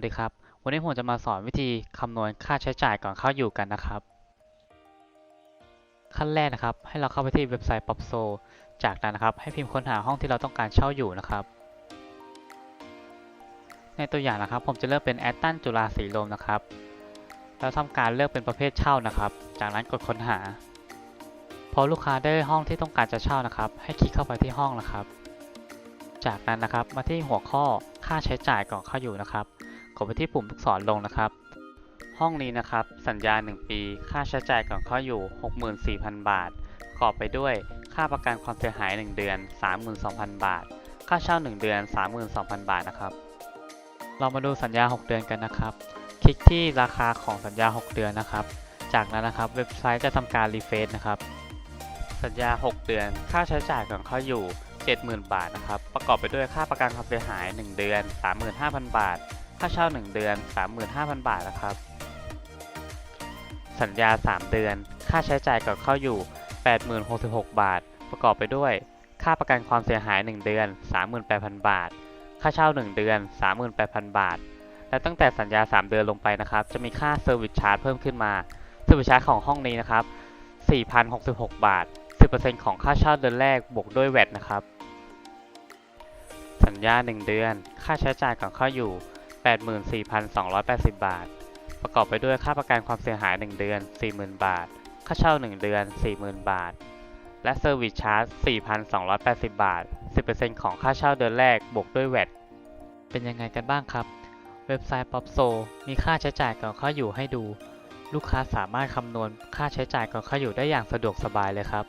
สวัสดีครับ วันนี้ผมจะมาสอนวิธีคำนวณค่าใช้จ่ายก่อนเข้าอยู่กันนะครับ ขั้นแรกนะครับ ให้เราเข้าไปที่เว็บไซต์ Popso จากนั้นนะครับ ให้พิมพ์ค้นหาห้องที่เราต้องการเช่าอยู่นะครับ ในตัวอย่างนะครับ ผมจะเลือกเป็นแอตตันจุฬาสีลมนะครับ แล้วทำการเลือกเป็นประเภทเช่านะครับ จากนั้นกดค้นหา พอลูกค้าได้ห้องที่ต้องการจะเช่านะครับ ให้คลิกเข้าไปที่ห้องนะครับจากนั้นนะครับมาที่หัวข้อค่าใช้จ่ายก่อนเข้าอยู่นะครับ ดไปที่ปุ่มลูกศรลงนะครับ ห้องนี้นะครับ สัญญา 1 ปี ค่าใช้จ่ายก่อนเข้าอยู่ 64,000 บาทประกอบไปด้วยค่าประกันความเสียหาย 1 เดือน 32,000 บาท ค่าเช่า 1 เดือน 32,000 บาทนะครับ เรามาดูสัญญา 6 เดือนกันนะครับ คลิกที่ราคาของสัญญา 6 เดือนนะครับ จากนั้นนะครับเว็บไซต์จะทำการรีเฟรชนะครับ สัญญา 6 เดือน ค่าใช้จ่ายก่อนเข้าอยู่ 70,000 บาทนะครับ ประกอบไปด้วยค่าประกันความเสียหาย 1 เดือน 35,000 บาท ค่าเช่า 1 เดือน 35,000 บาทนะครับ สัญญา 3 เดือน ค่าใช้จ่ายก่อนเข้าอยู่ 8,066 บาท ประกอบไปด้วย ค่าประกันความเสียหาย 1 เดือน 38,000 บาท ค่าเช่า 1 เดือน 38,000 บาท และตั้งแต่สัญญา 3 เดือนลงไปนะครับ จะมีค่า Service Charge เพิ่มขึ้นมา Service Charge ของห้องนี้นะครับ 4,066 บาท 10%ของค่าเช่าเดือนแรกบวกด้วยแวตนะครับ สัญญา 1 เดือน ค่าใช้จ่ายก่อนเข้าอยู่ 84,280 บาท ประกอบไปด้วยค่าประกันความเสียหาย 1 เดือน 40,000 บาท ค่าเช่า 1 เดือน 40,000 บาท และ Service Charge 4,280 บาท 10%ของค่าเช่าเดือนแรก บวกด้วยแวตเป็นยังไงกันบ้างครับ เว็บไซต์ Popso มีค่าใช้จ่ายก่อนเข้าอยู่ให้ดู ลูกค้าสามารถคำนวณค่าใช้จ่ายก่อนเข้าอยู่ได้อย่างสะดวกสบายเลยครับ